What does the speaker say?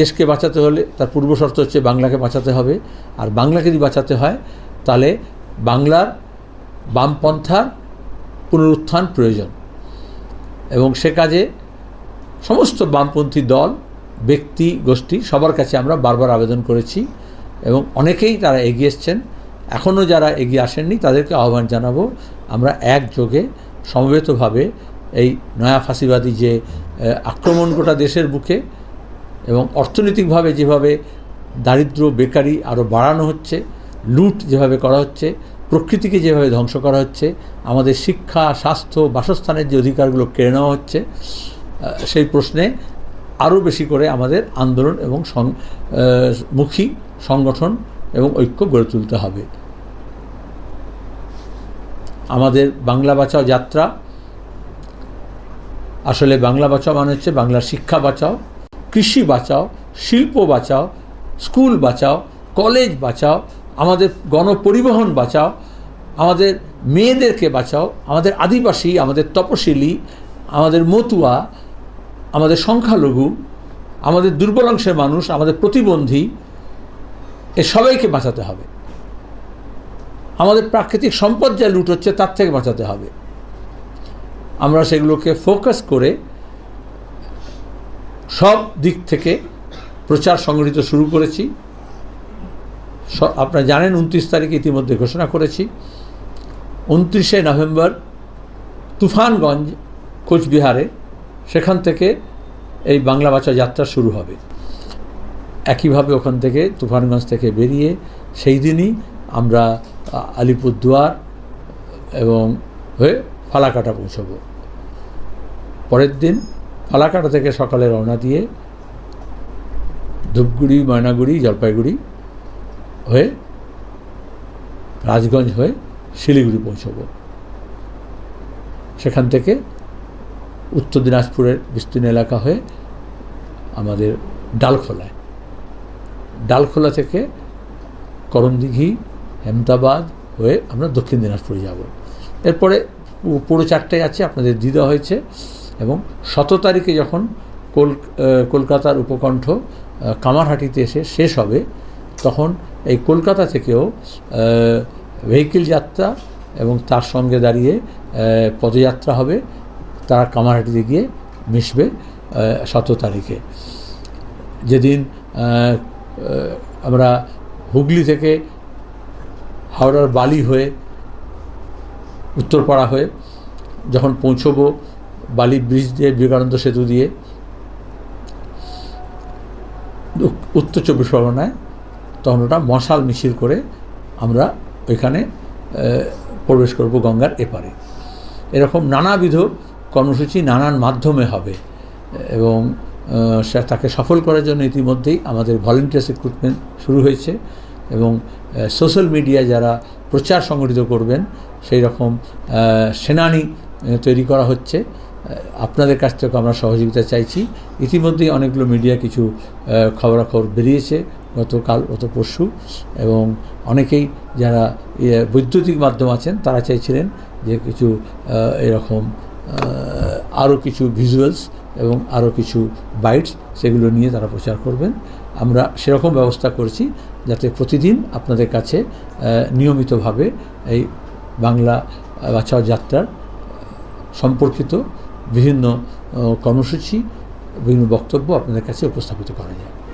দেশকে বাঁচাতে হলে তার পূর্ব শর্ত হচ্ছে বাংলাকে বাঁচাতে হবে। আর বাংলাকে যদি বাঁচাতে হয়, তাহলে বাংলার বামপন্থার পুনরুত্থান প্রয়োজন। এবং সে কাজে সমস্ত বামপন্থী দল, ব্যক্তি, গোষ্ঠী সবার কাছে আমরা বারবার আবেদন করেছি এবং অনেকেই তারা এগিয়ে এসছেন। এখনও যারা এগিয়ে আসেননি, তাদেরকে আহ্বান জানাব, আমরা একযোগে, সমবেতভাবে এই নয়া ফাঁসিবাদী যে আক্রমণ গোটা দেশের বুকে এবং অর্থনৈতিকভাবে যেভাবে দারিদ্র, বেকারি আরও বাড়ানো হচ্ছে, লুট যেভাবে করা হচ্ছে, প্রকৃতিকে যেভাবে ধ্বংস করা হচ্ছে, আমাদের শিক্ষা, স্বাস্থ্য, বাসস্থানের যে অধিকারগুলো কেড়ে নেওয়া হচ্ছে সেই প্রশ্নে আরও বেশি করে আমাদের আন্দোলন এবং মুখী সংগঠন এবং ঐক্য গড়ে তুলতে হবে। আমাদের বাংলা বাঁচাও যাত্রা, আসলে বাংলা বাঁচাও মানে হচ্ছে বাংলার শিক্ষা বাঁচাও কৃষি বাঁচাও, শিল্প বাঁচাও, স্কুল বাঁচাও, কলেজ বাঁচাও, আমাদের গণপরিবহন বাঁচাও, আমাদের মেয়েদেরকে বাঁচাও, আমাদের আদিবাসী, আমাদের তপশিলি, আমাদের মতুয়া, আমাদের সংখ্যালঘু, আমাদের দুর্বল অংশের মানুষ, আমাদের প্রতিবন্ধী, এ সবাইকে বাঁচাতে হবে। আমাদের প্রাকৃতিক সম্পদ যা লুট হচ্ছে তার থেকে বাঁচাতে হবে। আমরা সেগুলোকে ফোকাস করে সব দিক থেকে প্রচার সংগঠিত শুরু করেছি। আপনারা জানেন উনত্রিশ তারিখ ইতিমধ্যে ঘোষণা করেছি। উনত্রিশে নভেম্বর তুফানগঞ্জ, কোচবিহারে, সেখান থেকে এই বাংলা বাঁচা যাত্রা শুরু হবে। একইভাবে ওখান থেকে তুফানগঞ্জ থেকে বেরিয়ে সেই দিনই আমরা আলিপুরদুয়ার এবং হয়ে ফালাকাটা পৌঁছব। পরের দিন ফালাকাটা থেকে সকালে রওনা দিয়ে ধূপগুড়ি, ময়নাগুড়ি, জলপাইগুড়ি হয়ে রাজগঞ্জ হয়ে শিলিগুড়ি পৌঁছব। সেখান থেকে উত্তর দিনাজপুরের বিস্তীর্ণ এলাকা হয়ে আমাদের ডালখোলায়। ডালখোলা থেকে করমদিঘি হেমদাবাদ হয়ে আমরা দক্ষিণ দিনাজপুরে যাব। এরপরে পুরো চারটায় আছে, আপনাদের দিদা হয়েছে। এবং শত তারিখে যখন কোল কলকাতার উপকণ্ঠ কামারহাটিতে এসে শেষ হবে, তখন এই কলকাতা থেকেও ভেহিকিল যাত্রা এবং তার সঙ্গে দাঁড়িয়ে পদযাত্রা হবে। তারা কামারহাটিতে গিয়ে মিশবে শত তারিখে। যেদিন আমরা হুগলি থেকে হাওড়ার বালি হয়ে উত্তরপাড়া হয়ে যখন পৌঁছবো বালি ব্রিজ দিয়ে বিবেকানন্দ সেতু দিয়ে উত্তর চব্বিশ পরগনায় তখন ওটা মশাল মিছিল করে আমরা ওইখানে প্রবেশ করব গঙ্গার এপারে। এরকম নানাবিধ কর্মসূচি নানান মাধ্যমে হবে, এবং তাকে সফল করার জন্য ইতিমধ্যেই আমাদের ভলেন্টিয়ার্স রিক্রুটমেন্ট শুরু হয়েছে, এবং সোশ্যাল মিডিয়ায় যারা প্রচার সংগঠিত করবেন, সেই রকম সেনানি তৈরি করা হচ্ছে। আপনাদের কাছ থেকে আমরা সহযোগিতা চাইছি। ইতিমধ্যেই অনেকগুলো মিডিয়া কিছু খবরাখবর বেরিয়েছে গতকাল, গত পরশু, এবং অনেকেই যারা বৈদ্যুতিক মাধ্যম আছেন, তারা চাইছিলেন যে কিছু এরকম আরও কিছু ভিজুয়ালস এবং আরও কিছু বাইটস সেগুলো নিয়ে তারা প্রচার করবেন। আমরা সেরকম ব্যবস্থা করেছি যাতে প্রতিদিন আপনাদের কাছে নিয়মিতভাবে এই বাংলা বাঁচাও যাত্রার সম্পর্কিত বিভিন্ন কর্মসূচি বিভিন্ন বক্তব্য আপনাদের কাছে উপস্থাপিত করা যায়।